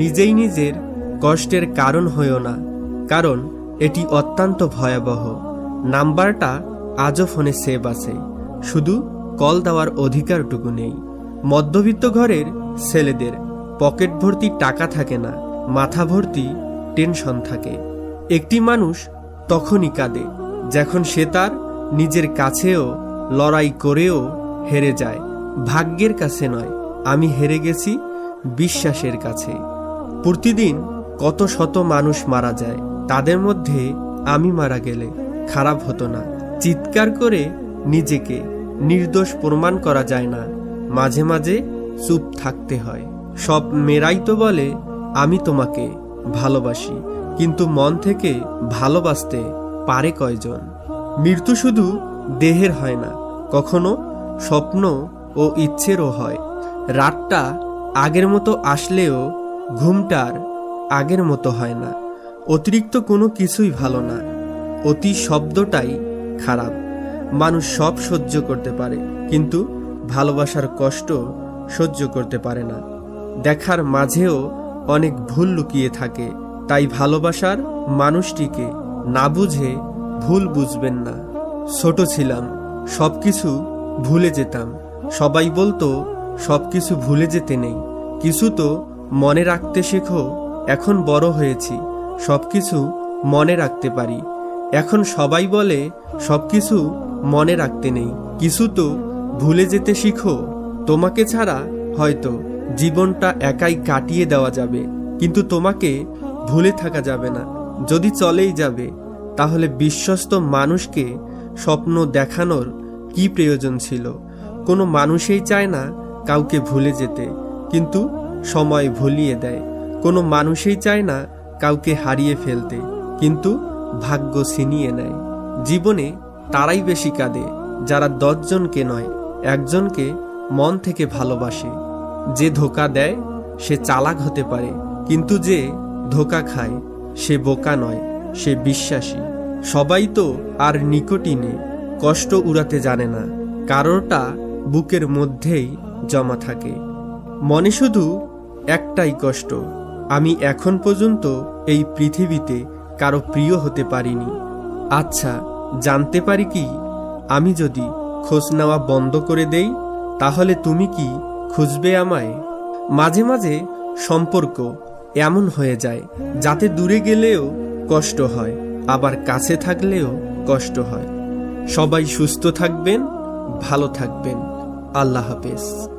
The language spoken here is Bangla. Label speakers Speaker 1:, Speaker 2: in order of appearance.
Speaker 1: নিজেই নিজের কষ্টের কারণ হয়েও না, কারণ এটি অত্যন্ত ভয়াবহ। নাম্বারটা আজও ফোনে সেভ আছে, শুধু কল দেওয়ার অধিকারটুকু নেই। মধ্যবিত্ত ঘরের ছেলেদের পকেট ভর্তি টাকা থাকে না, মাথা ভর্তি টেনশন থাকে। একটি মানুষ তখনই কাঁদে, যখন সে তার নিজের কাছেও লড়াই করেও হেরে যায়। ভাগ্যের কাছে নয়, আমি হেরে গেছি, বিশ্বাসের কাছে। প্রতিদিন কত শত মানুষ মারা যায়, তাদের মধ্যে আমি মারা গেলে খারাপ হতো না। চিৎকার করে নিজেকে নির্দোষ প্রমাণ করা যায় না, মাঝে মাঝে চুপ থাকতে হয়। সব মেয়েরাই তো বলে, আমি তোমাকে ভালোবাসি, কিন্তু মন থেকে ভালোবাসতে পারে কয়জন? মৃত্যু শুধু দেহের হয় না, কখনো স্বপ্ন ও ইচ্ছেরও হয়। রাতটা আগের মতো আসলেও ঘুমটার আগের মতো হয় না। অতিরিক্ত কোনো কিছুই ভালো না। অতি শব্দটাই খারাপ। মানুষ সব সহ্য করতে পারে, কিন্তু ভালোবাসার কষ্ট সহ্য করতে পারে না। দেখার মাঝেও অনেক ভুল লুকিয়ে থাকে, তাই ভালোবাসার মানুষটিকে না বুঝে ভুল বুঝবেন না। ছোট ছিলাম, সবকিছু ভুলে যেতাম। সবাই বলতো, সবকিছু ভুলে যেতে নেই। কিছু তো মনে রাখতে শেখো, এখন বড় হয়েছি, সবকিছু মনে রাখতে পারি। এখন সবাই বলে সব কিছু মনে রাখতে নেই। কিছু তো ভুলে যেতে শিখো, তোমাকে ছাড়া হয়তো জীবনটা একাই কাটিয়ে দেওয়া যাবে, কিন্তু তোমাকে ভুলে থাকা যাবে না। যদি চলেই যাবে, তাহলে বিশ্বস্ত মানুষকে স্বপ্ন দেখানোর কি প্রয়োজন ছিল? কোনো মানুষই চায় না কাউকে ভুলে যেতে, কিন্তু সময় ভুলিয়ে দেয়। কোনো মানুষই চায় না কাউকে হারিয়ে ফেলতে, কিন্তু ভাগ্য ছিনিয়ে নেয়। জীবনে তারাই বেশি কাঁদে, যারা দশজনকে নয়, একজনকে মন থেকে ভালোবাসে। যে ধোকা দেয়, সে চালাক হতে পারে, কিন্তু যে ধোকা খায়, সে বোকা নয়, সে বিশ্বাসী। সবাই তো আর নিকটিনে কষ্ট উড়াতে জানে না, কারোরটা বুকের মধ্যেই জমা থাকে। মনে শুধু একটাই কষ্ট, আমি এখন পর্যন্ত এই পৃথিবীতে কারও প্রিয় হতে পারিনি। আচ্ছা জানতে পারি কি? আমি যদি খোঁজ নেওয়া বন্ধ করে দেই, তাহলে তুমি কি খুঁজবে আমায়? মাঝে মাঝে সম্পর্ক এমন হয়ে যায়, যাতে দূরে গেলেও কষ্ট হয়, আবার কাছে থাকলেও কষ্ট হয়। সবাই সুস্থ থাকবেন, ভালো থাকবেন। আল্লাহ হাফেজ।